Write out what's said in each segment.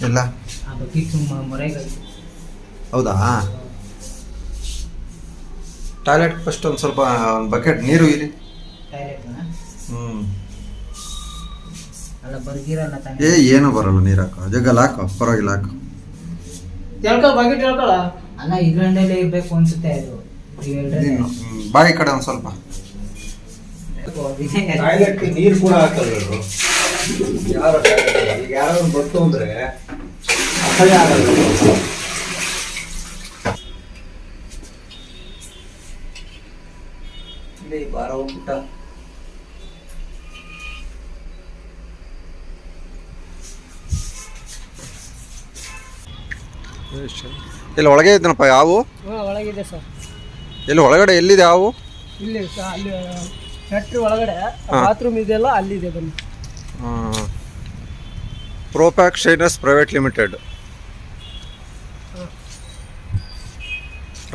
ಎಲ್ಲ? ಹೌದಾ? Toilet first ಒಂದು ಸ್ವಲ್ಪ ಒಂದು ಬಕೆಟ್ ನೀರು ಇರಿ ಹ್ಞೂ ಏ ಏನು ಬರಲ್ಲ ನೀರು ಹಾಕೋ. ಜಗ್ಗಲ್ಲ ಹಾಕೋ ಪರವಾಗಿಲ್ಲ ಹಾಕೋ ಹೇಳ್ಕೊ ಬಕೆಟ್ ಅಲ್ಲ ಇರ್ಬೇಕು ಅನ್ಸುತ್ತೆ ಅದು. ಬಾಯಿ ಕಡೆ ಒಂದು ಸ್ವಲ್ಪ. ನೀರು ಕೂಡ ಹಾಕಲ್ಲ. ಯಾರು ಈಗ ಯಾರು ಬಂತು ಅಂದ್ರೆ ಅಸಹ್ಯ ಆಗಲ್ಲ. ಇಲ್ಲಿ ಹೋಗ್ಬಿಟ್ಟ. ಇಲ್ಲಿ ಒಳಗೆ ಇದ್ದನಪ್ಪ ಯಾವು ಇಲ್ಲಿ ಒಳಗಿದೆ ಸರ್. ಎಲ್ಲಿ ಒಳಗಡೆ ಎಲ್ಲಿದೆ ಯಾವು ಇಲ್ಲಿ ಫ್ಯಾಕ್ಟ್ರಿ ಒಳಗಡೆ. ಬಾತ್ರೂಮ್ ಇದೆಯಲ್ಲ ಅಲ್ಲಿದೆ ಬನ್ನಿ. Propack Shines private limited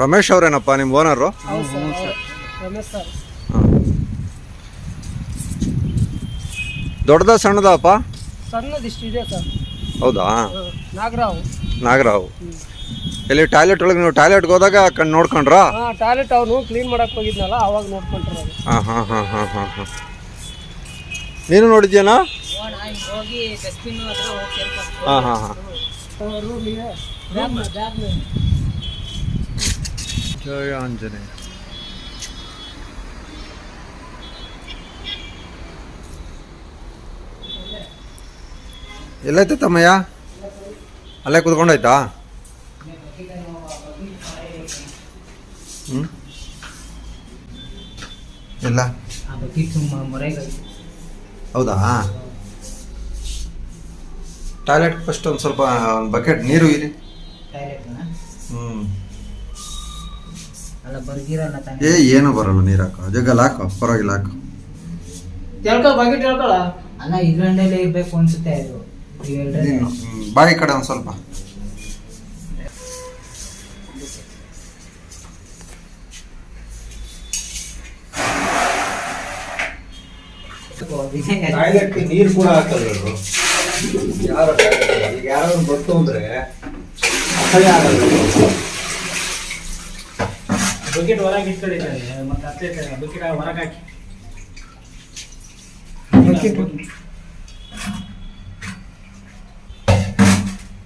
Ramesh ಅವರೇನಪ್ಪ ನಿಮ್ಮ ಓನರು ದೊಡ್ಡದ ಸಣ್ಣದಪ್ಪ? ಹೌದಾ? ನಾಗರಾವ್. ನಾಗರಾವ್. ಇಲ್ಲಿ ಟಾಯ್ಲೆಟ್ ಒಳಗೆ ನೀವು ಟಾಯ್ಲೆಟ್ಗೆ ಹೋದಾಗ ಕಣ್ಣು ನೋಡ್ಕೊಂಡ್ರಾ? ಟಾಯ್ಲೆಟ್ ಅವನು ಕ್ಲೀನ್ ಮಾಡಕ್ ಹೋಗಿದ್ನಲ್ಲ ಅವಾಗ ನೋಡ್ಕೊಂಡ್ರೆ ಹಾಂ ಹಾಂ ಹಾಂ ಹಾಂ ಹಾಂ ಹಾಂ. ನೀನು ನೋಡಿದ್ಯಾನಾ? ಹಾಂ ಹಾಂ ಹಾಂ. ಜಯ ಆಂಜನೇಯ. ಎಲ್ಲೈತೆ ತಮ್ಮಯ್ಯ? ಅಲ್ಲೇ ಕುತ್ಕೊಂಡಾಯ್ತಾ? ಹ್ಞೂ ಎಲ್ಲ ಆ ಬಕೆಟ್ ಮೊರೆಗಳು ಹೌದಾ? ಟಾಯ್ಲೆಟ್ ಫಸ್ಟ್ ಒಂದು ಸ್ವಲ್ಪ ಒಂದು ಬಕೆಟ್ ನೀರು ಇರಿ. ಹ್ಞೂ ಏ ಏನು ಬರಲ್ಲ ನೀರು ಹಾಕೋ. ಜಗ್ಗಲ್ಲಿ ಹಾಕೋ ಪರವಾಗಿಲ್ಲ ಹಾಕೋ. ಹೇಳ್ಕೊ ಬಕೆಟ್ ಹೇಳ್ಕೊಳ ಅಲ್ಲ ಇದ್ರಂಡಲ್ಲೇ ಇರ್ಬೇಕು ಅನ್ಸುತ್ತೆ ಅದು. ಬಾಯಿ ಕಡೆ ಒಂದು ಸ್ವಲ್ಪ. ಟಾಯ್ಲೆಟ್ಗೆ ನೀರು ಕೂಡ ಹಾಕಲ್ಲ ಇವ್ರು. ಯಾರು ಈಗ ಯಾರು ಬಂತು ಅಂದ್ರೆ ಅಸಹ್ಯ ಆಗಲ್ಲ. ಬಕೆಟ್ ಹೊರಗೆ ಇಟ್ಕೊಂಡಿದ್ದಾರೆ ಮತ್ತೆ ಅತ್ತೆ ಬಕೆಟ್ ಹೊರಗೆ ಹಾಕಿ.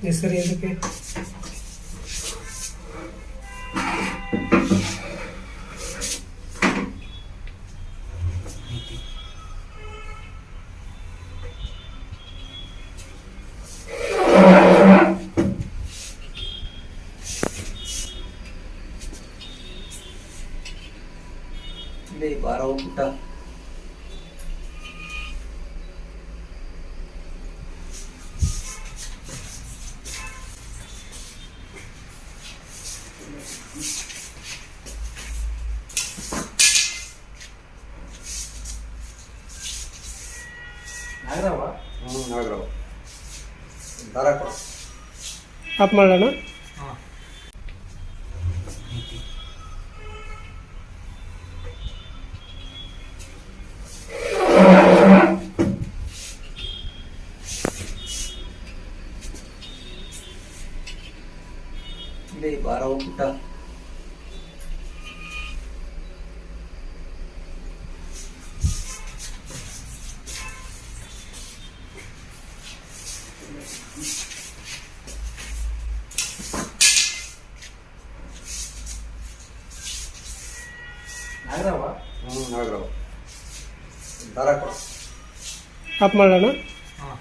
ಹೆಸರು ಎದಕ್ಕೆ ಇಲ್ಲಿ ಬಾರ ಹೋಗ್ಬಿಟ್ಟ ನಾಗರಾವ ಹ್ಞೂ ನಾಗರಾವ್ ದಾರ ಕೊಡು ಆಫ್ ಮಾಡೋಣ ಇಲ್ಲಿ ಬಾರ ಹೋಗ್ಬಿಟ್ಟ ನಾಗರಾವ ಹ್ಞೂ ನಾಗರಾವ್ ದಾರ ಕೊಡು ಆಫ್ ಮಾಡೋಣ ಹಾಂ